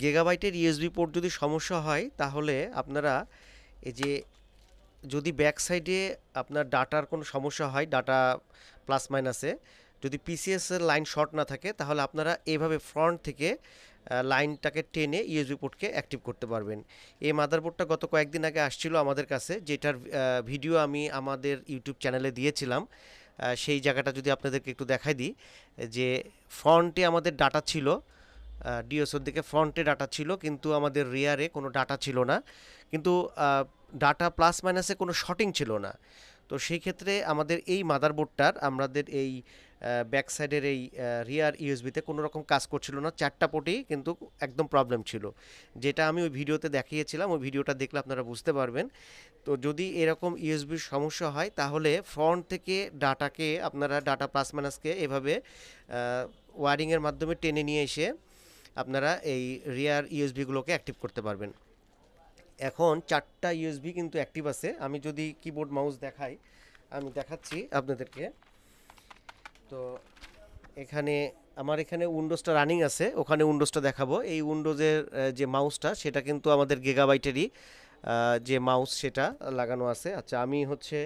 গিগাবাইটের USB port যদি সমস্যা হয়, তাহলে আপনারা এই যে যদি ব্যাক সাইডে আপনার ডাটার কোনো সমস্যা হয়, ডাটা প্লাস মাইনাসে, যদি পিসিএস এর লাইন শর্ট না থাকে, তাহলে আপনারা এইভাবে ফ্রন্ট থেকে লাইনটাকে টেনে ইউএসবি পোর্টকে অ্যাক্টিভ করতে পারবেন। এই মাদারবোর্ডটা গত কয়েকদিন আগে আসছিল আমাদের কাছে, যেটার ভিডিও আমি আমাদের ইউটিউব চ্যানেলে দিয়েছিলাম। সেই জায়গাটা যদি আপনাদেরকে একটু দেখাই দিই, যে ফ্রন্টে আমাদের ডাটা ছিল ডিওসোর দিকে ফ্রন্টে ডাটা ছিল, কিন্তু আমাদের রিয়ারে কোনো ডাটা ছিল না। কিন্তু ডাটা প্লাস মাইনাসে কোনো শটিং ছিল না। তো সেই ক্ষেত্রে আমাদের এই মাদারবোর্ডটার, আমাদের এই ব্যাক সাইডের এই রিয়ার ইউএসবিতে কোনো রকম কাজ করছিল না। চারটা পোর্টেই কিন্তু একদম প্রবলেম ছিল। যেটা আমি ওই ভিডিওতে দেখিয়েছিলাম, ওই ভিডিওটা দেখলে আপনারা বুঝতে পারবেন। তো যদি এরকম ইউএসবির সমস্যা হয়, তাহলে ফ্রন্ট থেকে ডাটাকে আপনারা ডাটা প্লাস মাইনাসকে এভাবে ওয়ারিংয়ের মাধ্যমে টেনে নিয়ে এসে আপনারা এই রিয়ার ইউএসবিগুলোকে অ্যাক্টিভ করতে পারবেন। এখন চারটা ইউএসবি কিন্তু অ্যাক্টিভ আছে। আমি যদি কিবোর্ড মাউস দেখাই, আমি দেখাচ্ছি আপনাদেরকে। তো এখানে, আমার এখানে উইন্ডোজটা রানিং আছে, ওখানে উইন্ডোজটা দেখাবো। এই উইন্ডোজের যে মাউসটা সেটা কিন্তু আমাদের গিগাবাইটেরই যে মাউস সেটা লাগানো আছে। আচ্ছা আমি হচ্ছে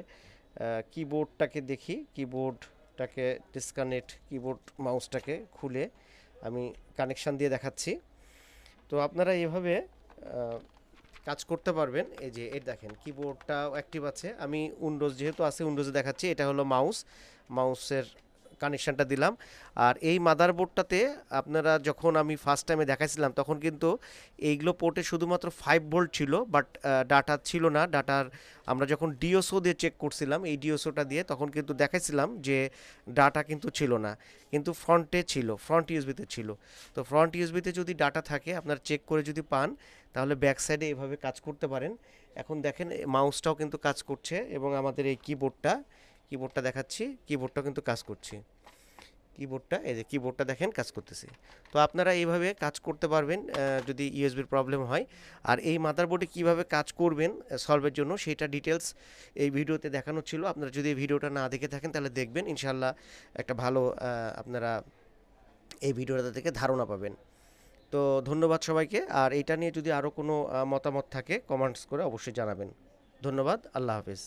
কিবোর্ডটাকে দেখি। কিবোর্ডটাকে ডিসকানেক্ট কিবোর্ড মাউসটাকে খুলে আমি কানেকশান দিয়ে দেখাচ্ছি। তো আপনারা এভাবে কাজ করতে পারবেন। এই যে এর দেখেন কিবোর্ডটা অ্যাক্টিভ আছে। আমি উইন্ডোজ যেহেতু আছে উইন্ডোজে দেখাচ্ছি, এটা হলো মাউস মাউসের কানেকশানটা দিলাম। আর এই মাদারবোর্ডটাতে আপনারা যখন আমি ফার্স্ট টাইমে দেখাইছিলাম, তখন কিন্তু এইগুলো পোর্টে শুধুমাত্র ফাইভ ভোল্ট ছিল বাট ডাটা ছিল না। ডাটার আমরা যখন ডিওসো দিয়ে চেক করছিলাম, এই ডিওসোটা দিয়ে তখন কিন্তু দেখাইছিলাম যে ডাটা কিন্তু ছিল না। কিন্তু ফ্রন্টে ছিল ফ্রন্ট ইউএসবিতে ছিল। তো ফ্রন্ট ইউএসবিতে যদি ডাটা থাকে, আপনার চেক করে যদি পান, তাহলে ব্যাক সাইডে এভাবে কাজ করতে পারেন। এখন দেখেন মাউসটাও কিন্তু কাজ করছে এবং আমাদের এই কিবোর্ডটা কিবোর্ডটা দেখাচ্ছি কিবোর্ডটাও কিন্তু কাজ করছে। কিবোর্ডটা এই যে কিবোর্ডটা দেখেন, কাজ করতেছে। তো আপনারা এইভাবে কাজ করতে পারবেন যদি ইউএসবির প্রবলেম হয়। আর এই মাদারবোর্ডে কীভাবে কাজ করবেন সলভের জন্য, সেটা ডিটেলস এই ভিডিওতে দেখানো ছিল। আপনারা যদি এই ভিডিওটা না দেখে থাকেন, তাহলে দেখবেন ইনশাল্লাহ একটা ভালো আপনারা এই ভিডিওটা থেকে ধারণা পাবেন। তো ধন্যবাদ সবাইকে। আর এটা নিয়ে যদি আরও কোনো মতামত থাকে কমেন্টস করে অবশ্যই জানাবেন। ধন্যবাদ, আল্লাহ হাফেজ।